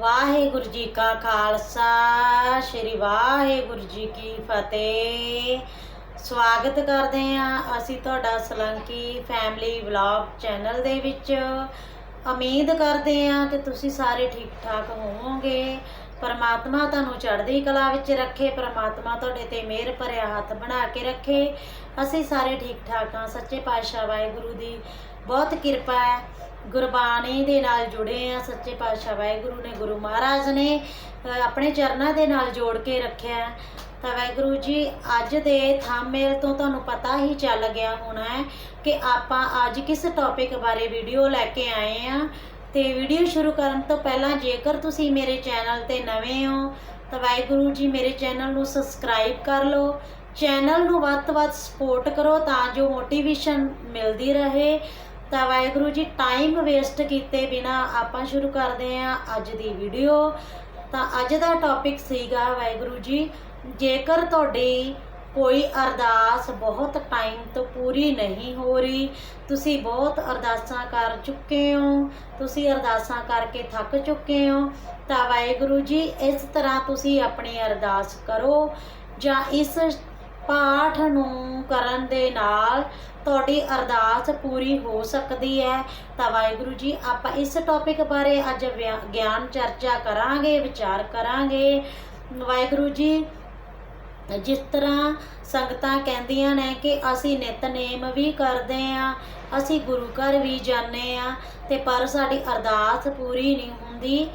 ਵਾਹਿਗੁਰੂ ਜੀ ਕਾ ਖਾਲਸਾ, ਸ੍ਰੀ ਵਾਹਿਗੁਰੂ ਜੀ ਕੀ ਫਤਿਹ। ਸਵਾਗਤ ਕਰਦੇ ਹਾਂ ਅਸੀਂ ਤੁਹਾਡਾ ਸਲੰਕੀ ਫੈਮਿਲੀ ਵਲੌਗ ਚੈਨਲ ਦੇ ਵਿੱਚ। ਉਮੀਦ ਕਰਦੇ ਹਾਂ ਕਿ ਤੁਸੀਂ ਸਾਰੇ ਠੀਕ ਠਾਕ ਹੋਵੋਗੇ। ਪਰਮਾਤਮਾ ਤੁਹਾਨੂੰ ਚੜ੍ਹਦੀ ਕਲਾ ਵਿੱਚ ਰੱਖੇ, ਪਰਮਾਤਮਾ ਤੁਹਾਡੇ ਤੇ ਮਿਹਰ ਭਰਿਆ ਹੱਥ ਬਣਾ ਕੇ ਰੱਖੇ। ਅਸੀਂ ਸਾਰੇ ਠੀਕ ਠਾਕ ਹਾਂ, ਸੱਚੇ ਪਾਤਸ਼ਾਹ ਵਾਹਿਗੁਰੂ ਦੀ ਬਹੁਤ ਕਿਰਪਾ ਹੈ। ਗੁਰਬਾਣੀ ਦੇ ਨਾਲ ਜੁੜੇ ਆ, ਸੱਚੇ ਪਾਤਸ਼ਾਹ ਵਾਹਿਗੁਰੂ ਨੇ, ਗੁਰੂ ਮਹਾਰਾਜ ਨੇ ਆਪਣੇ ਚਰਨਾਂ ਦੇ ਨਾਲ ਜੋੜ ਕੇ ਰੱਖਿਆ ਤਾਂ ਵਾਹਿਗੁਰੂ ਜੀ, ਅੱਜ ਦੇ ਥੰਬਨੇਲ ਤੋਂ ਤੁਹਾਨੂੰ ਪਤਾ ਹੀ ਚੱਲ ਗਿਆ ਹੋਣਾ ਹੈ ਕਿ ਆਪਾਂ ਅੱਜ ਕਿਸ ਟੌਪਿਕ ਬਾਰੇ ਵੀਡੀਓ ਲੈ ਕੇ ਆਏ ਆ। ਤੇ ਵੀਡੀਓ ਸ਼ੁਰੂ ਕਰਨ ਤੋਂ ਪਹਿਲਾਂ ਜੇਕਰ ਤੁਸੀਂ ਮੇਰੇ ਚੈਨਲ ਤੇ ਨਵੇਂ ਹੋ, ਤਾਂ ਵਾਹਿਗੁਰੂ ਜੀ, ਮੇਰੇ ਚੈਨਲ ਨੂੰ ਸਬਸਕ੍ਰਾਈਬ ਕਰ ਲਓ। ਚੈਨਲ ਨੂੰ ਵੱਧ ਤੋਂ ਵੱਧ ਸਪੋਰਟ ਕਰੋ ਤਾਂ ਜੋ ਮੋਟੀਵੇਸ਼ਨ ਮਿਲਦੀ ਰਹੇ। ਤਾਂ ਵਾਹਿਗੁਰੂ ਜੀ ਟਾਈਮ ਵੇਸਟ ਕੀਤੇ ਬਿਨਾ ਆਪਾਂ ਸ਼ੁਰੂ ਕਰਦੇ ਹਾਂ ਅੱਜ ਦੀ ਵੀਡੀਓ ਤਾਂ ਅੱਜ ਦਾ ਟੌਪਿਕ ਸੀਗਾ ਵਾਹਿਗੁਰੂ ਜੀ, ਜੇਕਰ ਤੁਹਾਡੀ ਕੋਈ ਅਰਦਾਸ ਬਹੁਤ ਟਾਈਮ ਤੋਂ ਪੂਰੀ ਨਹੀਂ ਹੋ ਰਹੀ, ਤੁਸੀਂ ਬਹੁਤ ਅਰਦਾਸਾਂ ਕਰ ਚੁੱਕੇ ਹੋ, ਤੁਸੀਂ ਅਰਦਾਸਾਂ ਕਰਕੇ ਥੱਕ ਚੁੱਕੇ ਹੋ, ਤਾਂ ਵਾਹਿਗੁਰੂ ਜੀ, ਇਸ ਤਰ੍ਹਾਂ ਤੁਸੀਂ ਆਪਣੀ ਅਰਦਾਸ ਕਰੋ ਜਾਂ ਇਸ ਪਾਠ ਨੂੰ ਕਰਨ ਦੇ ਨਾਲ ਤੁਹਾਡੀ ਅਰਦਾਸ ਪੂਰੀ ਹੋ ਸਕਦੀ ਹੈ। ਤਾਂ ਵਾਹਿਗੁਰੂ ਜੀ, ਆਪਾਂ ਇਸ ਟੌਪਿਕ ਬਾਰੇ ਅੱਜ ਵਿਆ- ਗਿਆਨ ਚਰਚਾ ਕਰਾਂਗੇ, ਵਿਚਾਰ ਕਰਾਂਗੇ। ਵਾਹਿਗੁਰੂ ਜੀ, ਜਿਸ ਤਰ੍ਹਾਂ ਸੰਗਤਾਂ ਕਹਿੰਦੀਆਂ ਨੇ ਕਿ ਅਸੀਂ ਨਿਤਨੇਮ ਵੀ ਕਰਦੇ ਆ ਅਸੀਂ ਗੁਰੂ ਘਰ ਵੀ ਜਾਂਦੇ ਆ ਤੇ ਪਰ ਸਾਡੀ ਅਰਦਾਸ ਪੂਰੀ ਨਹੀਂ ਹੁੰਦੀ।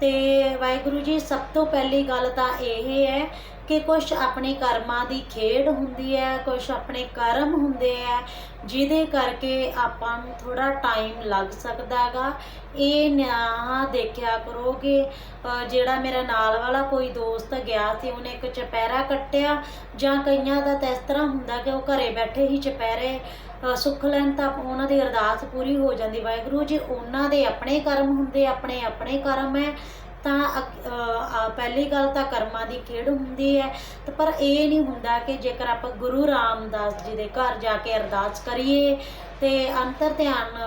ਤੇ ਵਾਹਿਗੁਰੂ ਜੀ, ਸਭ ਤੋਂ ਪਹਿਲੀ ਗੱਲ ਤਾਂ ਇਹ ਹੈ ਕਿ ਕੁਝ ਆਪਣੇ ਕਰਮਾਂ ਦੀ ਖੇਡ ਹੁੰਦੀ ਹੈ ਕੁਝ ਆਪਣੇ ਕਰਮ ਹੁੰਦੇ ਆ ਜਿਹਦੇ ਕਰਕੇ ਆਪਾਂ ਨੂੰ ਥੋੜਾ ਟਾਈਮ ਲੱਗ ਸਕਦਾ ਹੈਗਾ। ਇਹ ਨਾ ਦੇਖਿਆ ਕਰੋਗੇ ਅ, ਜਿਹੜਾ ਮੇਰਾ ਨਾਲ ਵਾਲਾ ਕੋਈ ਦੋਸਤ ਗਿਆ ਸੀ ਉਹਨੇ ਇੱਕ ਚਪੈਰਾ ਕੱਟਿਆ ਜਾਂ ਕਈਆਂ ਦਾ ਤਾਂ ਇਸ ਤਰ੍ਹਾਂ ਹੁੰਦਾ ਕਿ ਉਹ ਘਰੇ ਬੈਠੇ ਹੀ ਚਪੈਰੇ ਸੁੱਖ ਲੈਣ ਤਾਂ ਉਹਨਾਂ ਦੀ ਅਰਦਾਸ ਪੂਰੀ ਹੋ ਜਾਂਦੀ। ਵਾਹਿਗੁਰੂ ਜੀ ਉਹਨਾਂ ਦੇ ਆਪਣੇ ਕਰਮ ਹੁੰਦੇ ਆਪਣੇ ਆਪਣੇ ਕਰਮ ਹੈ। ਤਾਂ ਅ, ਪਹਿਲੀ ਗੱਲ ਤਾਂ ਕਰਮਾਂ ਦੀ ਖੇਡ ਹੁੰਦੀ ਹੈ। ਤੇ ਪਰ ਇਹ ਨਹੀਂ ਹੁੰਦਾ ਕਿ ਜੇਕਰ ਆਪਾਂ ਗੁਰੂ ਰਾਮਦਾਸ ਜੀ ਦੇ ਘਰ ਜਾ ਕੇ ਅਰਦਾਸ ਕਰੀਏ ਤੇ ਅੰਤਰ ਧਿਆਨ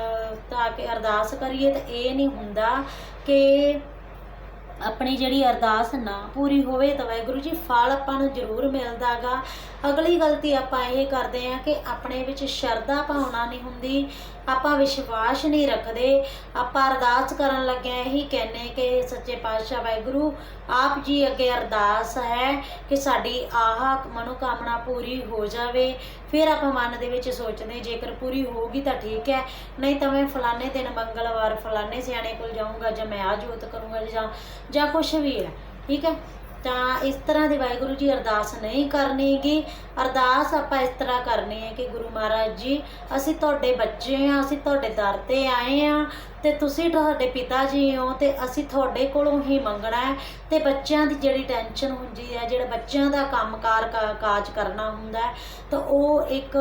ਤਾਂ ਕਿ ਅਰਦਾਸ ਕਰੀਏ ਤਾਂ ਇਹ ਨਹੀਂ ਹੁੰਦਾ ਕਿ ਆਪਣੀ ਜਿਹੜੀ ਅਰਦਾਸ ਨਾ ਪੂਰੀ ਹੋਵੇ ਤਾਂ ਵਾਹਿਗੁਰੂ ਜੀ ਫਲ ਆਪਾਂ ਨੂੰ ਜ਼ਰੂਰ ਮਿਲਦਾਗਾ ਅਗਲੀ ਗਲਤੀ ਆਪਾਂ ਇਹ ਕਰਦੇ ਆ ਕਿ ਆਪਣੇ ਵਿੱਚ ਸ਼ਰਧਾ ਭਾਵਨਾ ਨਹੀਂ ਹੁੰਦੀ ਆਪਾਂ ਵਿਸ਼ਵਾਸ ਨਹੀਂ ਰੱਖਦੇ। ਆਪਾਂ ਅਰਦਾਸ ਕਰਨ ਲੱਗਿਆ ਇਹੀ ਕਹਿੰਨੇ ਕਿ ਸੱਚੇ ਪਾਤਸ਼ਾਹ ਵਾਹਿਗੁਰੂ, ਆਪ ਜੀ ਅੱਗੇ ਅਰਦਾਸ ਹੈ ਕਿ ਸਾਡੀ ਆਹ ਮਨੋਕਾਮਨਾ ਪੂਰੀ ਹੋ ਜਾਵੇ। ਫਿਰ ਆਪਾਂ ਮਨ ਦੇ ਵਿੱਚ ਸੋਚਦੇ ਜੇਕਰ ਪੂਰੀ ਹੋਊਗੀ ਤਾਂ ਠੀਕ ਹੈ। ਨਹੀਂ ਤਾਂ ਮੈਂ ਫਲਾਣੇ ਦਿਨ ਮੰਗਲਵਾਰ ਫਲਾਣੇ ਸਿਆਣੇ ਕੋਲ ਜਾਊਂਗਾ ਜਾਂ ਮੈਂ ਆ ਜੋਤ ਕਰੂੰਗਾ ਜਾਂ ਜਾਂ ਕੁਝ ਵੀ ਹੈ। ਠੀਕ ਹੈ? ਤਾਂ ਇਸ ਤਰ੍ਹਾਂ ਦੇ ਵਾਹਿਗੁਰੂ ਜੀ ਅਰਦਾਸ ਨਹੀਂ ਕਰਨੀਗੀ। ਅਰਦਾਸ ਆਪਾਂ ਇਸ ਤਰ੍ਹਾਂ ਕਰਨੀ ਹੈ ਕਿ ਗੁਰੂ ਮਹਾਰਾਜ ਜੀ, ਅਸੀਂ ਤੁਹਾਡੇ ਬੱਚੇ ਆ ਅਸੀਂ ਤੁਹਾਡੇ ਦਰ ਤੇ ਆਏ ਆ ਤੇ ਤੁਸੀਂ ਤੁਹਾਡੇ ਪਿਤਾ ਜੀ ਹੋ ਤੇ ਅਸੀਂ ਤੁਹਾਡੇ ਕੋਲੋਂ ਹੀ ਮੰਗਣਾ ਹੈ ਤੇ ਬੱਚਿਆਂ ਦੀ ਜਿਹੜੀ ਟੈਨਸ਼ਨ ਹੁੰਦੀ ਹੈ, ਜਿਹੜਾ ਬੱਚਿਆਂ ਦਾ ਕੰਮਕਾਰ ਕਾ- ਕਾਜ ਕਰਨਾ ਹੁੰਦਾ ਤਾਂ ਉਹ ਇੱਕ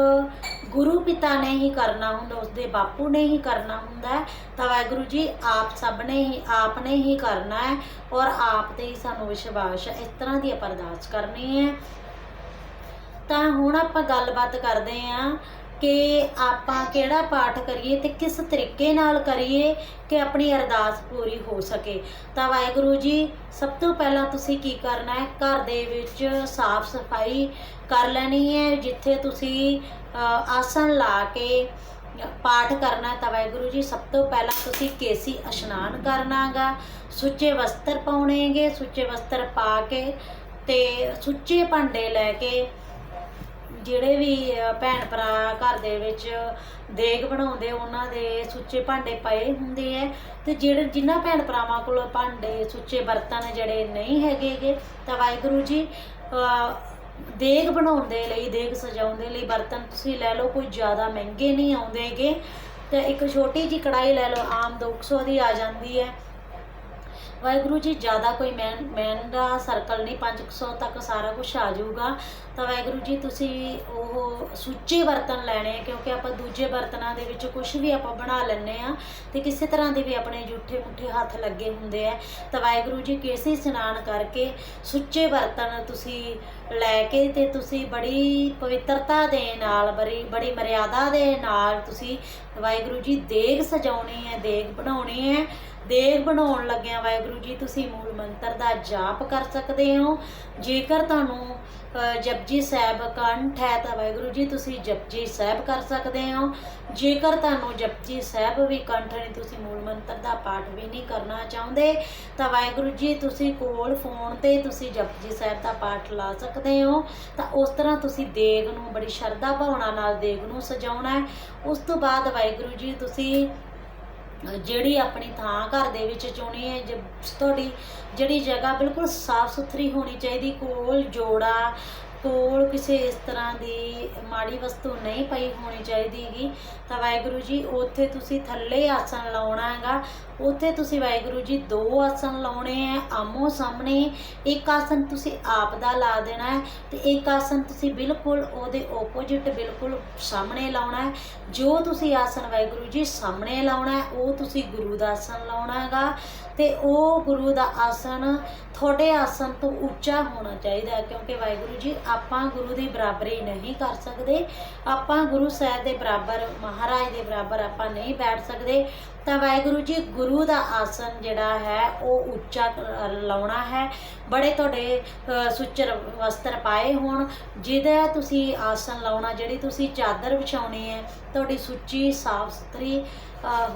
ਗੁਰੂ ਪਿਤਾ ਨੇ ਹੀ ਕਰਨਾ ਹੁੰਦਾ, ਉਸਦੇ ਬਾਪੂ ਨੇ ਹੀ ਕਰਨਾ ਹੁੰਦਾ ਤਾਂ ਵਾਹਿਗੁਰੂ ਜੀ ਆਪ ਸਭ ਨੇ ਹੀ, ਆਪ ਨੇ ਹੀ ਕਰਨਾ ਹੈ ਔਰ ਆਪ ਤੇ ਹੀ ਸਾਨੂੰ ਵਿਸ਼ਵਾਸ ਹੈ, ਇਸ ਤਰ੍ਹਾਂ ਦੀ ਆਪਾਂ ਅਰਦਾਸ ਕਰਨੀ ਹੈ। ਤਾਂ ਹੁਣ ਆਪਾਂ ਗੱਲਬਾਤ ਕਰਦੇ ਹਾਂ ਕਿ ਆਪਾਂ ਕਿਹੜਾ ਪਾਠ ਕਰੀਏ ਤੇ ਕਿਸ ਤਰੀਕੇ ਨਾਲ ਕਰੀਏ ਕਿ ਆਪਣੀ ਅਰਦਾਸ ਪੂਰੀ ਹੋ ਸਕੇ। ਤਾਂ ਵਾਹਿਗੁਰੂ ਜੀ, ਸਭ ਤੋਂ ਪਹਿਲਾਂ ਤੁਸੀਂ ਕੀ ਕਰਨਾ ਹੈ? ਘਰ ਦੇ ਵਿੱਚ ਸਾਫ਼ ਸਫ਼ਾਈ ਕਰ ਲੈਣੀ ਹੈ, ਜਿੱਥੇ ਤੁਸੀਂ ਆਸਣ ਲਾ ਕੇ ਪਾਠ ਕਰਨਾ ਤਾਂ ਵਾਹਿਗੁਰੂ ਜੀ, ਸਭ ਤੋਂ ਪਹਿਲਾਂ ਤੁਸੀਂ ਕੇਸੀ ਇਸ਼ਨਾਨ ਕਰਨਾਗਾ ਸੁੱਚੇ ਵਸਤਰ ਪਾਉਣੇਗੇ ਸੁੱਚੇ ਵਸਤਰ ਪਾ ਕੇ ਤੇ ਸੁੱਚੇ ਭਾਂਡੇ ਲੈ ਕੇ ਜਿਹੜੇ ਵੀ ਭੈਣ ਭਰਾ ਘਰ ਦੇ ਵਿੱਚ ਦੇਗ ਬਣਾਉਂਦੇ, ਉਹਨਾਂ ਦੇ ਸੁੱਚੇ ਭਾਂਡੇ ਪਏ ਹੁੰਦੇ ਐ। ਤੇ ਜਿਹੜੇ, ਜਿਨ੍ਹਾਂ ਭੈਣ ਭਰਾਵਾਂ ਕੋਲ ਭਾਂਡੇ ਸੁੱਚੇ ਬਰਤਨ ਜਿਹੜੇ ਨਹੀਂ ਹੈਗੇਗੇ, ਤਾਂ ਵਾਹਿਗੁਰੂ ਜੀ ਦੇਗ ਬਣਾਉਣ ਦੇ ਲਈ, ਦੇਗ ਸਜਾਉਣ ਦੇ ਲਈ ਬਰਤਨ ਤੁਸੀਂ ਲੈ ਲਓ, ਕੋਈ ਜ਼ਿਆਦਾ ਮਹਿੰਗੇ ਨਹੀਂ ਆਉਂਦੇਗੇ। ਤੇ ਇੱਕ ਛੋਟੀ ਜੀ ਕੜਾਈ ਲੈ ਲਓ, ਆਮ 200 ਦੀ ਆ ਜਾਂਦੀ ਹੈ ਵਾਹਿਗੁਰੂ ਜੀ, ਜ਼ਿਆਦਾ ਕੋਈ ਮਹਿੰ ਦਾ ਸਰਕਲ ਨਹੀਂ 500 ਤੱਕ ਸਾਰਾ ਕੁਝ ਆ ਜਾਊਗਾ। ਤਾਂ ਵਾਹਿਗੁਰੂ ਜੀ, ਤੁਸੀਂ ਉਹ ਸੁੱਚੇ ਬਰਤਨ ਲੈਣੇ ਆ ਕਿਉਂਕਿ ਆਪਾਂ ਦੂਜੇ ਬਰਤਨਾਂ ਦੇ ਵਿੱਚ ਕੁਝ ਵੀ ਆਪਾਂ ਬਣਾ ਲੈਂਦੇ ਆ ਤੇ ਕਿਸੇ ਤਰ੍ਹਾਂ ਦੇ ਵੀ ਆਪਣੇ ਜੂਠੇ ਮੁੱਠੇ ਹੱਥ ਲੱਗੇ ਹੁੰਦੇ ਆ। ਤਾਂ ਵਾਹਿਗੁਰੂ ਜੀ, ਕਿਸੇ ਇਸ਼ਨਾਨ ਕਰਕੇ ਸੁੱਚੇ ਬਰਤਨ ਤੁਸੀਂ ਲੈ ਕੇ ਤੇ ਤੁਸੀਂ ਬੜੀ ਪਵਿੱਤਰਤਾ ਦੇ ਨਾਲ, ਬੜੀ ਬੜੀ ਮਰਿਆਦਾ ਦੇ ਨਾਲ ਤੁਸੀਂ ਵਾਹਿਗੁਰੂ ਜੀ, ਦੇਗ ਸਜਾਉਣੀ ਹੈ, ਦੇਗ ਬਣਾਉਣੀ ਹੈ। ਦੇਗ ਬਣਾਉਣ ਲੱਗਿਆ ਵਾਹਿਗੁਰੂ ਜੀ, ਤੁਸੀਂ ਮੂਲ ਮੰਤਰ ਦਾ ਜਾਪ ਕਰ ਸਕਦੇ ਹੋ। ਜੇਕਰ ਤੁਹਾਨੂੰ ਜਪਜੀ ਸਾਹਿਬ ਕੰਠ ਹੈ ਤਾਂ ਵਾਹਿਗੁਰੂ ਜੀ, ਤੁਸੀਂ ਜਪਜੀ ਸਾਹਿਬ ਕਰ ਸਕਦੇ ਹੋ। ਜੇਕਰ ਤੁਹਾਨੂੰ ਜਪਜੀ ਸਾਹਿਬ ਵੀ ਕੰਠ ਨਹੀਂ ਤੁਸੀਂ ਮੂਲ ਮੰਤਰ ਦਾ ਪਾਠ ਵੀ ਨਹੀਂ ਕਰਨਾ ਚਾਹੁੰਦੇ, ਤਾਂ ਵਾਹਿਗੁਰੂ ਜੀ, ਤੁਸੀਂ ਕੋਲ ਫੋਨ ਤੇ ਤੁਸੀਂ ਜਪਜੀ ਸਾਹਿਬ ਦਾ ਪਾਠ ਲਾ ਸਕਦੇ ਹੋ। ਤਾਂ ਉਸ ਤਰ੍ਹਾਂ ਤੁਸੀਂ ਦੇਗ ਨੂੰ ਬੜੀ ਸ਼ਰਧਾ ਭਾਵਨਾ ਨਾਲ ਦੇਗ ਨੂੰ ਸਜਾਉਣਾ ਹੈ। ਉਸ ਤੋਂ ਬਾਅਦ ਵਾਹਿਗੁਰੂ ਜੀ, ਤੁਸੀਂ ਜਿਹੜੀ ਆਪਣੀ ਥਾਂ ਘਰ ਦੇ ਵਿੱਚ ਚੁਣੀ ਹੈ, ਜ- ਤੁਹਾਡੀ ਜਿਹੜੀ ਜਗ੍ਹਾ ਬਿਲਕੁਲ ਸਾਫ਼ ਸੁਥਰੀ ਹੋਣੀ ਚਾਹੀਦੀ, ਕੋਲ ਜੋੜਾ ਕੋਲ ਕਿਸੇ ਇਸ ਤਰ੍ਹਾਂ ਦੀ ਮਾੜੀ ਵਸਤੂ ਨਹੀਂ ਪਈ ਹੋਣੀ ਚਾਹੀਦੀ ਗੀ, ਤਾਂ ਵਾਹਿਗੁਰੂ ਜੀ, ਉੱਥੇ ਤੁਸੀਂ ਥੱਲੇ ਆਸਣ ਲਾਉਣਾ ਹੈਗਾ। ਉੱਥੇ ਤੁਸੀਂ ਵਾਹਿਗੁਰੂ ਜੀ, ਦੋ ਆਸਣ ਲਾਉਣੇ ਹੈ ਆਮੋ ਸਾਹਮਣੇ। ਇੱਕ ਆਸਣ ਤੁਸੀਂ ਆਪ ਦਾ ਲਾ ਦੇਣਾ ਹੈ ਤੇ ਇੱਕ ਆਸਣ ਤੁਸੀਂ ਬਿਲਕੁਲ ਉਹਦੇ ਆਪੋਜੀਟ ਬਿਲਕੁਲ ਸਾਹਮਣੇ ਲਾਉਣਾ ਹੈ ਜੋ ਤੁਸੀਂ ਆਸਣ ਵਾਹਿਗੁਰੂ ਜੀ, ਸਾਹਮਣੇ ਲਾਉਣਾ ਹੈ ਉਹ ਤੁਸੀਂ ਗੁਰੂ ਦਾ ਆਸਣ ਲਾਉਣਾ ਹੈਗਾ ਤੇ ਉਹ ਗੁਰੂ ਦਾ ਆਸਣ ਤੁਹਾਡੇ ਆਸਣ ਤੋਂ ਉੱਚਾ ਹੋਣਾ ਚਾਹੀਦਾ ਕਿਉਂਕਿ ਵਾਹਿਗੁਰੂ ਜੀ ਆਪਾਂ ਗੁਰੂ ਦੀ ਬਰਾਬਰੀ ਨਹੀਂ ਕਰ ਸਕਦੇ। ਆਪਾਂ ਗੁਰੂ ਸਾਹਿਬ ਦੇ ਬਰਾਬਰ, ਮਹਾਰਾਜ ਦੇ ਬਰਾਬਰ ਆਪਾਂ ਨਹੀਂ ਬੈਠ ਸਕਦੇ। ਤਾਂ ਵਾਹਿਗੁਰੂ ਜੀ ਗੁਰੂ ਦਾ ਆਸਨ ਜਿਹੜਾ ਹੈ ਉਹ ਉੱਚਾ ਲਾਉਣਾ ਹੈ। ਬੜੇ ਤੁਹਾਡੇ ਅ, ਸੁੱਚਰ ਵਸਤਰ ਪਾਏ ਹੋਣ ਜਿਹਦਾ ਤੁਸੀਂ ਆਸਨ ਲਾਉਣਾ ਜਿਹੜੀ ਤੁਸੀਂ ਚਾਦਰ ਵਿਛਾਉਣੀ ਹੈ ਤੁਹਾਡੀ ਸੁੱਚੀ ਸਾਫ਼ ਸੁਥਰੀ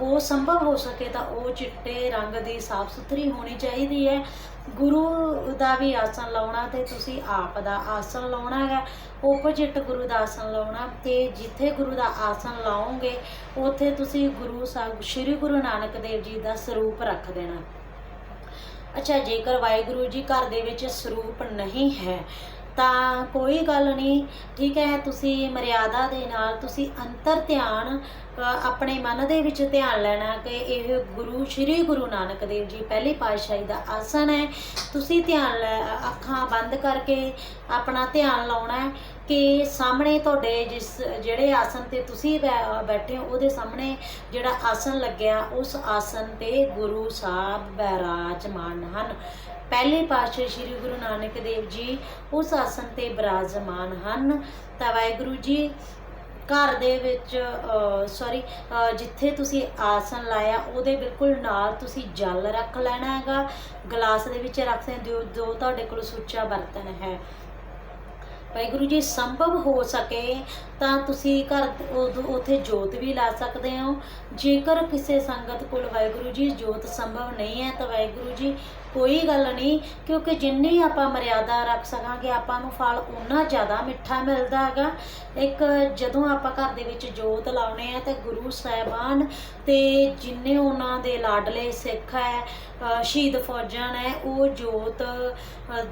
ਹੋ ਸੰਭਵ ਹੋ ਸਕੇ ਤਾਂ ਉਹ ਚਿੱਟੇ ਰੰਗ ਦੀ ਸਾਫ਼ ਸੁਥਰੀ ਹੋਣੀ ਚਾਹੀਦੀ ਹੈ। ਗੁਰੂ ਦਾ ਵੀ ਆਸਨ ਲਾਉਣਾ ਤੇ ਤੁਸੀਂ ਆਪ ਦਾ ਆਸਨ ਲਾਉਣਾ ਹੈ। ਓਪੋਜਿਟ ਗੁਰੂ ਦਾ ਆਸਣ ਲਾਉਣਾ ਤੇ ਜਿੱਥੇ ਗੁਰੂ ਦਾ ਆਸਣ ਲਾਓਗੇ, ਉੱਥੇ ਤੁਸੀਂ ਗੁਰੂ ਸਾਹਿਬ ਸ੍ਰੀ ਗੁਰੂ ਨਾਨਕ ਦੇਵ ਜੀ ਦਾ ਸਰੂਪ ਰੱਖ ਦੇਣਾ। ਅੱਛਾ, ਜੇਕਰ ਵਾਹਿਗੁਰੂ ਜੀ ਘਰ ਦੇ ਵਿੱਚ ਸਰੂਪ ਨਹੀਂ ਹੈ, ਤਾਂ ਕੋਈ ਗੱਲ ਨਹੀਂ, ਠੀਕ ਹੈ, ਤੁਸੀਂ ਮਰਿਆਦਾ ਦੇ ਨਾਲ ਤੁਸੀਂ ਅੰਤਰ ਧਿਆਨ ਆਪਣੇ ਮਨ ਦੇ ਵਿੱਚ ਧਿਆਨ ਲੈਣਾ ਕਿ ਇਹ ਗੁਰੂ, ਸ੍ਰੀ ਗੁਰੂ ਨਾਨਕ ਦੇਵ ਜੀ ਪਹਿਲੀ ਪਾਤਸ਼ਾਹੀ ਦਾ ਆਸਣ ਹੈ। ਤੁਸੀਂ ਧਿਆਨ ਲੈ ਅੱਖਾਂ ਬੰਦ ਕਰਕੇ ਆਪਣਾ ਧਿਆਨ ਲਾਉਣਾ ਹੈ। ਕਿ ਸਾਹਮਣੇ ਤੁਹਾਡੇ ਜਿਸ, ਜਿਹੜੇ ਆਸਨ ਤੇ ਤੁਸੀਂ ਬੈ- ਬੈਠੇ ਹੋ, ਉਹਦੇ ਸਾਹਮਣੇ ਜਿਹੜਾ ਆਸਨ ਲੱਗਿਆ, ਉਸ ਆਸਨ ਤੇ ਗੁਰੂ ਸਾਹਿਬ ਬਿਰਾਜਮਾਨ ਹਨ। ਪਹਿਲੇ ਪਾਤਸ਼ਾਹ ਸ੍ਰੀ ਗੁਰੂ ਨਾਨਕ ਦੇਵ ਜੀ ਉਸ ਆਸਨ ਤੇ ਬਿਰਾਜਮਾਨ ਹਨ। ਤਾਂ ਵਾਹਿਗੁਰੂ ਜੀ, ਘਰ ਦੇ ਵਿੱਚ ਸੌਰੀ ਜਿੱਥੇ ਤੁਸੀਂ ਆਸਨ ਲਾਇਆ, ਉਹਦੇ ਬਿਲਕੁਲ ਨਾਲ ਤੁਸੀਂ ਜਲ ਰੱਖ ਲੈਣਾ ਹੈਗਾ। ਗਲਾਸ ਦੇ ਵਿੱਚ ਰੱਖ ਸਕਦੇ ਹੋ, ਜੋ ਤੁਹਾਡੇ ਕੋਲ ਸੁੱਚਾ ਬਰਤਨ ਹੈ। ਵਾਹਿਗੁਰੂ ਜੀ ਸੰਭਵ ਹੋ ਸਕੇ ਤਾਂ ਤੁਸੀਂ ਘਰ ਉਦੋਂ ਉੱਥੇ ਜੋਤ ਵੀ ਲਾ ਸਕਦੇ ਹੋ। ਜੇਕਰ ਕਿਸੇ ਸੰਗਤ ਕੋਲ ਵਾਹਿਗੁਰੂ ਜੀ ਜੋਤ ਸੰਭਵ ਨਹੀਂ ਹੈ, ਤਾਂ ਵਾਹਿਗੁਰੂ ਜੀ ਕੋਈ ਗੱਲ ਨਹੀਂ, ਕਿਉਂਕਿ ਜਿੰਨੀ ਆਪਾਂ ਮਰਿਆਦਾ ਰੱਖ ਸਕਾਂਗੇ, ਆਪਾਂ ਨੂੰ ਫਲ ਉਨਾ ਜ਼ਿਆਦਾ ਮਿੱਠਾ ਮਿਲਦਾ ਹੈਗਾ। ਇੱਕ ਜਦੋਂ ਆਪਾਂ ਘਰ ਦੇ ਵਿੱਚ ਜੋਤ ਲਾਉਣੇ ਆ, ਤੇ ਗੁਰੂ ਸਾਹਿਬਾਨ ਤੇ ਜਿੰਨੇ ਉਹਨਾਂ ਦੇ ਲਾਡਲੇ ਸਿੱਖ ਹੈ ਸ਼ਹੀਦ ਫੌਜਾਂ ਨੇ, ਉਹ ਜੋਤ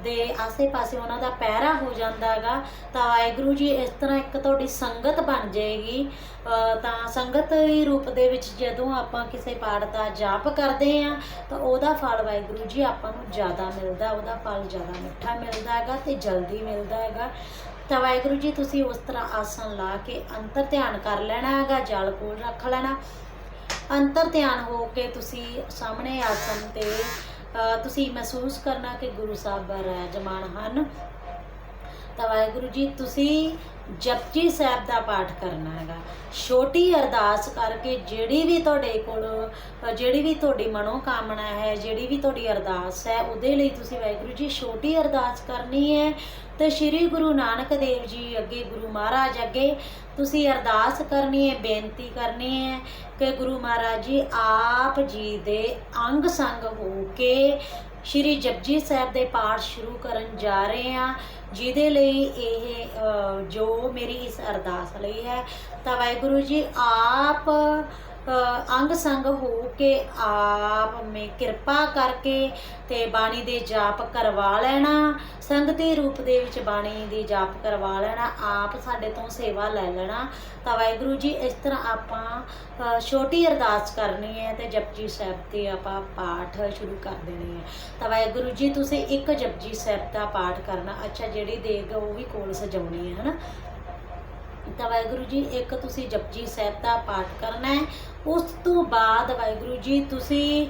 ਦੇ ਆਸੇ-ਪਾਸੇ ਉਹਨਾਂ ਦਾ ਪਹਿਰਾ ਹੋ ਜਾਂਦਾ ਹੈਗਾ। ਤਾਂ ਵਾਹਿਗੁਰੂ ਜੀ ਇਸ ਤਰ੍ਹਾਂ ਇੱਕ ਤੁਹਾਡੀ ਸੰਗਤ ਬਣ ਜਾਏਗੀ ਤਾਂ ਸੰਗਤ ਹੀ ਰੂਪ ਦੇ ਵਿੱਚ ਜਦੋਂ ਆਪਾਂ ਕਿਸੇ ਪਾਠ ਦਾ ਜਾਪ ਕਰਦੇ ਆ ਤਾਂ ਉਹਦਾ ਫਲ ਵਾਹਿਗੁਰੂ ਜੀ ਆਪਾਂ ਨੂੰ ਜ਼ਿਆਦਾ ਮਿਲਦਾ, ਉਹਦਾ ਫਲ ਜ਼ਿਆਦਾ ਮਿੱਠਾ ਮਿਲਦਾ ਹੈਗਾ ਤੇ ਜਲਦੀ ਮਿਲਦਾ ਹੈਗਾ। ਤਾਂ ਵਾਹਿਗੁਰੂ ਜੀ, ਤੁਸੀਂ ਉਸ ਤਰ੍ਹਾਂ ਆਸਣ ਲਾ ਕੇ ਅੰਤਰ ਧਿਆਨ ਕਰ ਲੈਣਾ ਹੈਗਾ, ਜਲ ਕੋਲ ਰੱਖ ਲੈਣਾ। ਅੰਤਰ ਧਿਆਨ ਹੋ ਕੇ ਤੁਸੀਂ ਸਾਹਮਣੇ ਆਸਣ ਤੇ ਤੁਸੀਂ ਮਹਿਸੂਸ ਕਰਨਾ ਕਿ ਗੁਰੂ ਸਾਹਿਬ ਬਿਰਾਜਮਾਨ ਹਨ। ਤਾਂ ਵਾਹਿਗੁਰੂ ਜੀ, ਤੁਸੀਂ ਜਪਜੀ ਸਾਹਿਬ ਦਾ ਪਾਠ ਕਰਨਾ ਹੈਗਾ। ਛੋਟੀ ਅਰਦਾਸ ਕਰਕੇ ਜਿਹੜੀ ਵੀ ਤੁਹਾਡੇ ਕੋਲ ਜਿਹੜੀ ਵੀ ਤੁਹਾਡੀ ਮਨੋ ਕਾਮਨਾ ਹੈ, ਜਿਹੜੀ ਵੀ ਤੁਹਾਡੀ ਅਰਦਾਸ ਹੈ, ਉਹਦੇ ਲਈ ਤੁਸੀਂ ਵਾਹਿਗੁਰੂ ਜੀ, ਛੋਟੀ ਅਰਦਾਸ ਕਰਨੀ ਹੈ। ਤੇ ਸ੍ਰੀ ਗੁਰੂ ਨਾਨਕ ਦੇਵ ਜੀ ਅੱਗੇ, ਗੁਰੂ ਮਹਾਰਾਜ ਅੱਗੇ ਤੁਸੀਂ ਅਰਦਾਸ ਕਰਨੀ ਹੈ, ਬੇਨਤੀ ਕਰਨੀ ਹੈ ਕਿ ਗੁਰੂ ਮਹਾਰਾਜ ਜੀ, ਆਪ ਜੀ ਦੇ ਅੰਗ ਸੰਗ ਹੋ ਕੇ ਸ਼੍ਰੀ ਜਪਜੀ ਸਾਹਿਬ ਦੇ ਪਾਠ ਸ਼ੁਰੂ ਕਰਨ ਜਾ ਰਹੇ ਹਾਂ, ਜਿਹਦੇ ਲਈ ਇਹ ਜੋ ਮੇਰੀ ਇਸ ਅਰਦਾਸ ਲਈ ਹੈ, ਤਾਂ ਵਾਹਿਗੁਰੂ ਜੀ, ਆਪ ਅੰਗ ਸੰਗ ਹੋ ਕੇ ਆਪ ਮੇ ਕਿਰਪਾ ਕਰਕੇ ਤੇ ਬਾਣੀ ਦੇ ਜਾਪ ਕਰਵਾ ਲੈਣਾ ਸੰਗਤੀ ਰੂਪ ਦੇ ਵਿੱਚ ਬਾਣੀ ਦੀ ਜਾਪ ਕਰਵਾ ਲੈਣਾ, ਆਪ ਸਾਡੇ ਤੋਂ ਸੇਵਾ ਲੈ ਲੈਣਾ। ਤਾਂ ਵਾਹਿਗੁਰੂ ਜੀ, ਇਸ ਤਰ੍ਹਾਂ ਆਪਾਂ ਛੋਟੀ ਅਰਦਾਸ ਕਰਨੀ ਹੈ ਤੇ ਜਪਜੀ ਸਾਹਿਬ ਤੇ ਆਪਾਂ ਪਾਠ ਸ਼ੁਰੂ ਕਰ ਦੇਣੀ ਹੈ। ਤਾਂ ਵਾਹਿਗੁਰੂ ਜੀ, ਤੁਸੀਂ ਇੱਕ ਜਪਜੀ ਸਾਹਿਬ ਦਾ ਪਾਠ ਕਰਨਾ। ਅੱਛਾ, ਜਿਹੜੀ ਦੇਗ ਉਹ ਵੀ ਕੋਲ ਸਜਾਉਣੀ ਹੈ, ਹਨਾ? ਤਾਂ ਵਾਹਿਗੁਰੂ ਜੀ, ਇੱਕ ਤੁਸੀਂ ਜਪਜੀ ਸਾਹਿਬ ਦਾ ਪਾਠ ਕਰਨਾ ਹੈ। ਉਸ ਤੋਂ ਬਾਅਦ ਵਾਹਿਗੁਰੂ ਜੀ, ਤੁਸੀਂ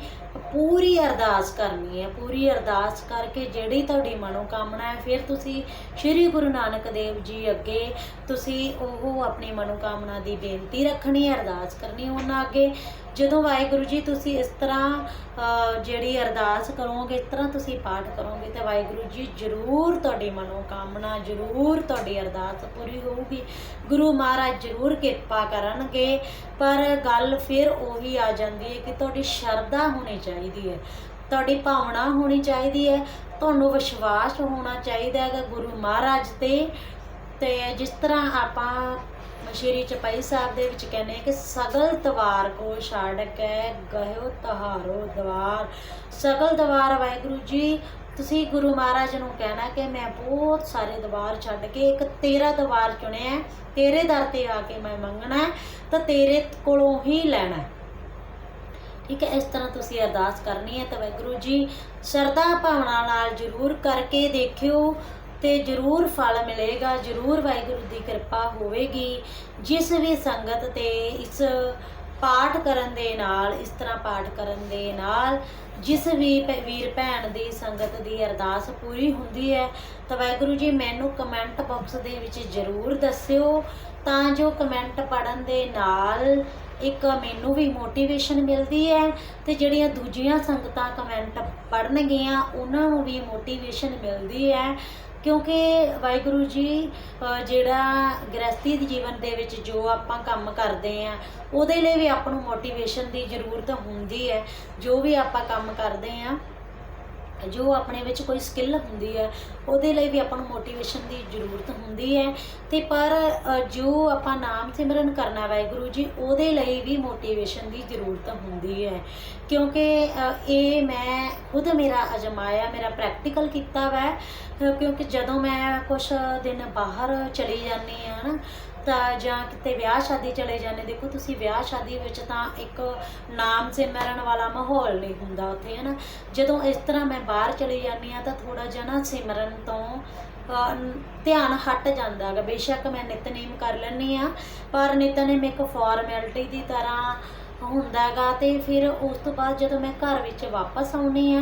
ਪੂਰੀ ਅਰਦਾਸ ਕਰਨੀ ਹੈ। ਪੂਰੀ ਅਰਦਾਸ ਕਰਕੇ ਜਿਹੜੀ ਤੁਹਾਡੀ ਮਨੋਕਾਮਨਾ ਹੈ, ਫਿਰ ਤੁਸੀਂ ਸ੍ਰੀ ਗੁਰੂ ਨਾਨਕ ਦੇਵ ਜੀ ਅੱਗੇ ਤੁਸੀਂ ਉਹ ਆਪਣੀ ਮਨੋਕਾਮਨਾ ਦੀ ਬੇਨਤੀ ਰੱਖਣੀ ਹੈ, ਅਰਦਾਸ ਕਰਨੀ ਉਹਨਾਂ ਅੱਗੇ। ਜਦੋਂ ਵਾਹਿਗੁਰੂ ਜੀ ਤੁਸੀਂ ਇਸ ਤਰ੍ਹਾਂ ਜਿਹੜੀ ਅਰਦਾਸ ਕਰੋਗੇ, ਇਸ ਤਰ੍ਹਾਂ ਤੁਸੀਂ ਪਾਠ ਕਰੋਗੇ, ਤਾਂ ਵਾਹਿਗੁਰੂ ਜੀ ਜ਼ਰੂਰ ਤੁਹਾਡੀ ਮਨੋਕਾਮਨਾ, ਜ਼ਰੂਰ ਤੁਹਾਡੀ ਅਰਦਾਸ ਪੂਰੀ ਹੋਊਗੀ। ਗੁਰੂ ਮਹਾਰਾਜ ਜ਼ਰੂਰ ਕਿਰਪਾ ਕਰਨਗੇ, ਪਰ ਗੱਲ ਫਿਰ ਉਹੀ ਆ ਜਾਂਦੀ ਹੈ ਕਿ ਤੁਹਾਡੀ ਸ਼ਰਧਾ ਹੋਣੀ ਚਾਹੀਦੀ ਹੈ। ਤੁਹਾਡੀ ਭਾਵਨਾ ਹੋਣੀ ਚਾਹੀਦੀ ਹੈ, ਤੁਹਾਨੂੰ ਵਿਸ਼ਵਾਸ ਹੋਣਾ ਚਾਹੀਦਾ ਹੈਗਾ ਗੁਰੂ ਮਹਾਰਾਜ ਤੇ। ਤੇ ਜਿਸ ਤਰ੍ਹਾਂ ਆਪਾਂ ਸ਼੍ਰੀ ਚਪਾਈ ਸਾਹਿਬ ਦੇ ਵਿੱਚ ਕਹਿੰਦੇ ਕਿ ਸਗਲ ਦਵਾਰ ਕੋ ਛੱਡ ਕੇ ਗਇਓ ਤਹਾਰੋ ਦਵਾਰ। ਸਗਲ ਦਵਾਰ ਵਾਹਿਗੁਰੂ ਜੀ, ਤੁਸੀਂ ਗੁਰੂ ਮਹਾਰਾਜ ਨੂੰ ਕਹਿਣਾ ਕਿ ਮੈਂ ਬਹੁਤ ਸਾਰੇ ਦਵਾਰ ਛੱਡ ਕੇ ਇੱਕ ਤੇਰਾ ਦਵਾਰ ਚੁਣਿਆ ਤੇਰੇ ਦਰ ਤੇ ਆ ਕੇ ਮੈਂ ਮੰਗਣਾ ਤਾਂ ਤੇਰੇ ਕੋਲੋਂ ਹੀ ਲੈਣਾ ਠੀਕ ਹੈ, ਇਸ ਤਰ੍ਹਾਂ ਤੁਸੀਂ ਅਰਦਾਸ ਕਰਨੀ ਹੈ ਤਾਂ ਵਾਹਿਗੁਰੂ ਜੀ, ਸ਼ਰਧਾ ਭਾਵਨਾ ਨਾਲ ਜ਼ਰੂਰ ਕਰਕੇ ਦੇਖਿਓ ਤੇ ਜ਼ਰੂਰ ਫਲ ਮਿਲੇਗਾ, ਜ਼ਰੂਰ ਵਾਹਿਗੁਰੂ ਦੀ ਕਿਰਪਾ ਹੋਵੇਗੀ। ਜਿਸ ਵੀ ਸੰਗਤ ਤੇ ਇਸ ਪਾਠ ਕਰਨ ਦੇ ਨਾਲ, ਇਸ ਤਰ੍ਹਾਂ ਪਾਠ ਕਰਨ ਦੇ ਨਾਲ, ਜਿਸ ਵੀ ਵੀਰ ਭੈਣ ਦੀ ਸੰਗਤ ਦੀ ਅਰਦਾਸ ਪੂਰੀ ਹੁੰਦੀ ਹੈ, ਤਾਂ ਵਾਹਿਗੁਰੂ ਜੀ ਮੈਨੂੰ ਕਮੈਂਟ ਬਾਕਸ ਦੇ ਵਿੱਚ ਜ਼ਰੂਰ ਦੱਸਿਓ। ਤਾਂ ਜੋ ਕਮੈਂਟ ਪੜਨ ਦੇ ਨਾਲ ਇੱਕ ਮੈਨੂੰ ਵੀ ਮੋਟੀਵੇਸ਼ਨ ਮਿਲਦੀ ਹੈ ਤੇ ਜਿਹੜੀਆਂ ਦੂਜੀਆਂ ਸੰਗਤਾਂ ਕਮੈਂਟ ਪੜਨਗੀਆਂ ਉਹਨਾਂ ਨੂੰ ਵੀ ਮੋਟੀਵੇਸ਼ਨ ਮਿਲਦੀ ਹੈ। ਕਿਉਂਕਿ ਵਾਹਿਗੁਰੂ ਜੀ ਜਿਹੜਾ ਗ੍ਰਸਤੀ ਜੀਵਨ ਦੇ ਵਿੱਚ ਜੋ ਆਪਾਂ ਕੰਮ ਕਰਦੇ ਆ, ਉਹਦੇ ਲਈ ਵੀ ਆਪਾਂ ਨੂੰ ਮੋਟੀਵੇਸ਼ਨ ਦੀ ਜ਼ਰੂਰਤ ਹੁੰਦੀ ਹੈ। ਜੋ ਵੀ ਆਪਾਂ ਕੰਮ ਕਰਦੇ ਆ ਜੋ ਆਪਣੇ ਵਿੱਚ ਕੋਈ ਸਕਿੱਲ ਹੁੰਦੀ ਹੈ, ਉਹਦੇ ਲਈ ਵੀ ਆਪਾਂ ਨੂੰ ਮੋਟੀਵੇਸ਼ਨ ਦੀ ਜ਼ਰੂਰਤ ਹੁੰਦੀ ਹੈ। ਤੇ ਪਰ ਜੋ ਆਪਾਂ ਨਾਮ ਸਿਮਰਨ ਕਰਨਾ ਵਾਹਿਗੁਰੂ ਜੀ, ਉਹਦੇ ਲਈ ਵੀ ਮੋਟੀਵੇਸ਼ਨ ਦੀ ਜ਼ਰੂਰਤ ਹੁੰਦੀ ਹੈ। ਕਿਉਂਕਿ ਇਹ ਮੈਂ ਖੁਦ ਮੇਰਾ ਅਜਮਾਇਆ, ਮੇਰਾ ਪ੍ਰੈਕਟੀਕਲ ਕੀਤਾ ਵਾ। ਕਿਉਂਕਿ ਜਦੋਂ ਮੈਂ ਕੁਝ ਦਿਨ ਬਾਹਰ ਚਲੀ ਜਾਂਦੀ ਹਾਂ ਨਾ ਤਾਂ ਜਾਂ ਕਿਤੇ ਵਿਆਹ ਸ਼ਾਦੀ ਚਲੇ ਜਾਂਦੇ, ਦੇਖੋ ਤੁਸੀਂ ਵਿਆਹ ਸ਼ਾਦੀ ਵਿੱਚ ਤਾਂ ਇੱਕ ਨਾਮ ਸਿਮਰਨ ਵਾਲਾ ਮਾਹੌਲ ਨਹੀਂ ਹੁੰਦਾ ਉੱਥੇ ਹੈ ਨਾ ਜਦੋਂ ਇਸ ਤਰ੍ਹਾਂ ਮੈਂ ਬਾਹਰ ਚਲੀ ਜਾਂਦੀ ਆ ਤਾਂ ਥੋੜਾ ਜਿਹਾ ਨਾ ਸਿਮਰਨ ਤੋਂ ਧਿਆਨ ਹਟ ਜਾਂਦਾ ਹੈਗਾ। ਬੇਸ਼ੱਕ ਮੈਂ ਨਿਤਨੇਮ ਕਰ ਲੈਂਦੀ ਆ ਪਰ ਨਿਤਨੇਮ ਇੱਕ ਫਾਰਮੈਲਿਟੀ ਦੀ ਤਰ੍ਹਾਂ ਹੁੰਦਾ ਹੈਗਾ ਤੇ ਫਿਰ ਉਸ ਤੋਂ ਬਾਅਦ ਜਦੋਂ ਮੈਂ ਘਰ ਵਿੱਚ ਵਾਪਸ ਆਉਣੀ ਆ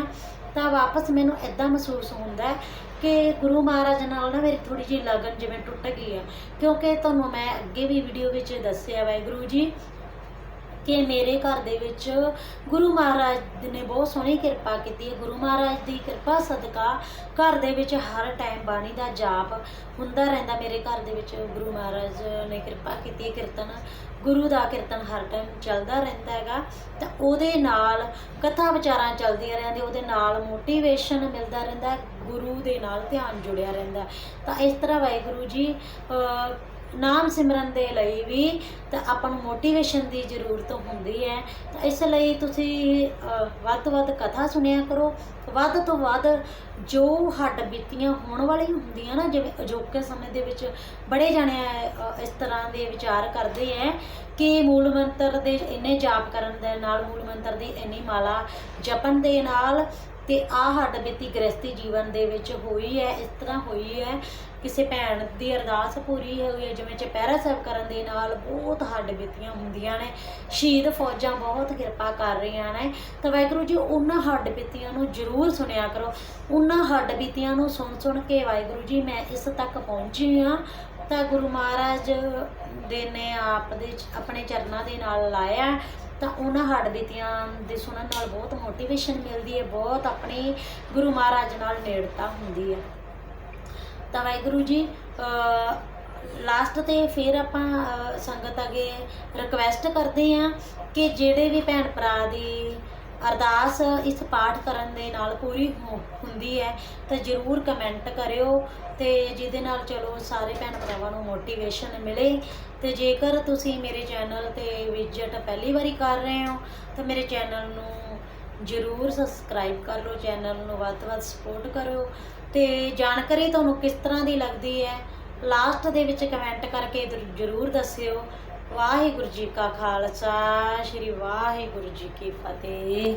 ਤਾਂ ਵਾਪਸ ਮੈਨੂੰ ਇਦਾਂ ਮਹਿਸੂਸ ਹੁੰਦਾ ਹੈ ਕਿ ਗੁਰੂ ਮਹਾਰਾਜ ਨਾਲ ਨਾ ਮੇਰੀ ਥੋੜੀ ਜਿਹੀ ਲਗਨ ਜਿਵੇਂ ਟੁੱਟ ਗਈ ਆ ਕਿਉਂਕਿ ਤੁਹਾਨੂੰ ਮੈਂ ਅੱਗੇ ਵੀ ਵੀਡੀਓ ਵਿੱਚ ਦੱਸਿਆ ਵਾਹਿਗੁਰੂ ਜੀ, ਕਿ ਮੇਰੇ ਘਰ ਦੇ ਵਿੱਚ ਗੁਰੂ ਮਹਾਰਾਜ ਨੇ ਬਹੁਤ ਸੋਹਣੀ ਕਿਰਪਾ ਕੀਤੀ ਹੈ। ਗੁਰੂ ਮਹਾਰਾਜ ਦੀ ਕਿਰਪਾ ਸਦਕਾ ਘਰ ਦੇ ਵਿੱਚ ਹਰ ਟਾਈਮ ਬਾਣੀ ਦਾ ਜਾਪ ਹੁੰਦਾ ਰਹਿੰਦਾ। ਮੇਰੇ ਘਰ ਦੇ ਵਿੱਚ ਗੁਰੂ ਮਹਾਰਾਜ ਨੇ ਕਿਰਪਾ ਕੀਤੀ ਹੈ, ਕੀਰਤਨ ਗੁਰੂ ਦਾ ਕੀਰਤਨ ਹਰ ਟਾਈਮ ਚੱਲਦਾ ਰਹਿੰਦਾ ਹੈਗਾ ਤਾਂ ਉਹਦੇ ਨਾਲ ਕਥਾ ਵਿਚਾਰਾਂ ਚੱਲਦੀਆਂ ਰਹਿੰਦੀਆਂ, ਉਹਦੇ ਨਾਲ ਮੋਟੀਵੇਸ਼ਨ ਮਿਲਦਾ ਰਹਿੰਦਾ, ਗੁਰੂ ਦੇ ਨਾਲ ਧਿਆਨ ਜੁੜਿਆ ਰਹਿੰਦਾ। ਤਾਂ ਇਸ ਤਰ੍ਹਾਂ ਵਾਹਿਗੁਰੂ ਜੀ ਨਾਮ ਸਿਮਰਨ ਦੇ ਲਈ ਵੀ ਤਾਂ ਆਪਾਂ ਨੂੰ ਮੋਟੀਵੇਸ਼ਨ ਦੀ ਜ਼ਰੂਰਤ ਹੁੰਦੀ ਹੈ। ਤਾਂ ਇਸ ਲਈ ਤੁਸੀਂ ਵੱਧ ਤੋਂ ਵੱਧ ਕਥਾ ਸੁਣਿਆ ਕਰੋ। ਵੱਧ ਤੋਂ ਵੱਧ ਜੋ ਹੱਡ ਬੀਤੀਆਂ ਹੋਣ ਵਾਲੀਆਂ ਹੁੰਦੀਆਂ ਨਾ, ਜਿਵੇਂ ਅਜੋਕੇ ਸਮੇਂ ਦੇ ਵਿੱਚ ਬੜੇ ਜਾਣੇ ਇਸ ਤਰ੍ਹਾਂ ਦੇ ਵਿਚਾਰ ਕਰਦੇ ਹੈ ਕਿ ਮੂਲ ਮੰਤਰ ਦੇ ਇੰਨੇ ਜਾਪ ਕਰਨ ਦੇ ਨਾਲ, ਮੂਲ ਮੰਤਰ ਦੀ ਇੰਨੀ ਮਾਲਾ ਜਪਣ ਦੇ ਨਾਲ ਤੇ ਆ ਹੱਡ ਬੀਤੀ ਗ੍ਰਸਤੀ ਜੀਵਨ ਦੇ ਵਿੱਚ ਹੋਈ ਹੈ ਇਸ ਤਰ੍ਹਾਂ ਹੋਈ ਹੈ ਕਿਸੇ ਭੈਣ ਦੀ ਅਰਦਾਸ ਪੂਰੀ ਹੋਈ ਹੈ, ਜਿਵੇਂ ਚੁਪਹਿਰਾ ਸਾਹਿਬ ਕਰਨ ਦੇ ਨਾਲ ਬਹੁਤ ਹੱਡ ਬੀਤੀਆਂ ਹੁੰਦੀਆਂ ਨੇ, ਸ਼ਹੀਦ ਫੌਜਾਂ ਬਹੁਤ ਕਿਰਪਾ ਕਰ ਰਹੀਆਂ ਨੇ, ਤਾਂ ਵਾਹਿਗੁਰੂ ਜੀ ਉਹਨਾਂ ਹੱਡ ਬੀਤੀਆਂ ਨੂੰ ਜ਼ਰੂਰ ਸੁਣਿਆ ਕਰੋ, ਉਹਨਾਂ ਹੱਡ ਬੀਤੀਆਂ ਨੂੰ ਸੁਣ ਸੁਣ ਕੇ ਵਾਹਿਗੁਰੂ ਜੀ ਮੈਂ ਇਸ ਤੱਕ ਪਹੁੰਚੀ ਹਾਂ, ਤਾਂ ਗੁਰੂ ਮਹਾਰਾਜ ਦੇ ਨੇ ਆਪ ਦੇ ਆਪਣੇ ਚਰਨਾਂ ਦੇ ਨਾਲ ਲਾਇਆ, ਤਾਂ ਉਹਨਾਂ ਹੱਡ ਬੀਤੀਆਂ ਦੇ ਸੁਣਨ ਨਾਲ ਬਹੁਤ ਮੋਟੀਵੇਸ਼ਨ ਮਿਲਦੀ ਹੈ, ਬਹੁਤ ਆਪਣੀ ਗੁਰੂ ਮਹਾਰਾਜ ਨਾਲ ਨੇੜਤਾ ਹੁੰਦੀ ਹੈ। ਤਾਂ ਵਾਹਿਗੁਰੂ ਜੀ ਲਾਸਟ ਤੇ ਫਿਰ ਆਪਾਂ ਸੰਗਤ ਅੱਗੇ ਰਿਕਵੈਸਟ ਕਰਦੇ ਹਾਂ ਕਿ ਜਿਹੜੇ ਵੀ ਭੈਣ ਭਰਾ ਦੀ ਅਰਦਾਸ ਇਸ ਪਾਠ ਕਰਨ ਦੇ ਨਾਲ ਪੂਰੀ ਹੋ- ਹੁੰਦੀ ਹੈ, ਤਾਂ ਜਰੂਰ ਕਮੈਂਟ ਕਰਿਓ ਤੇ ਜਿਹਦੇ ਨਾਲ ਚਲੋ ਸਾਰੇ ਭੈਣ ਭਰਾਵਾਂ ਨੂੰ ਮੋਟੀਵੇਸ਼ਨ ਮਿਲੇ। ਤੇ ਜੇਕਰ ਤੁਸੀਂ ਮੇਰੇ ਚੈਨਲ ਤੇ ਵਿਜ਼ਿਟ ਪਹਿਲੀ ਵਾਰੀ ਕਰ ਰਹੇ ਹੋ, ਤਾਂ ਮੇਰੇ ਚੈਨਲ ਨੂੰ ਜਰੂਰ ਸਬਸਕ੍ਰਾਈਬ ਕਰ ਲਓ ਚੈਨਲ ਨੂੰ ਵੱਧ ਤੋਂ ਵੱਧ ਸਪੋਰਟ ਕਰੋ ਤੇ ਜਾਣਕਾਰੀ ਤੁਹਾਨੂੰ ਕਿਸ ਤਰ੍ਹਾਂ ਦੀ ਲੱਗਦੀ ਹੈ? ਲਾਸਟ ਦੇ ਵਿੱਚ ਕਮੈਂਟ ਕਰਕੇ ਜਰੂਰ ਦੱਸਿਓ। ਵਾਹਿਗੁਰੂ ਜੀ ਕਾ ਖਾਲਸਾ, ਸ੍ਰੀ ਵਾਹਿਗੁਰੂ ਜੀ ਕੀ ਫਤਿਹ।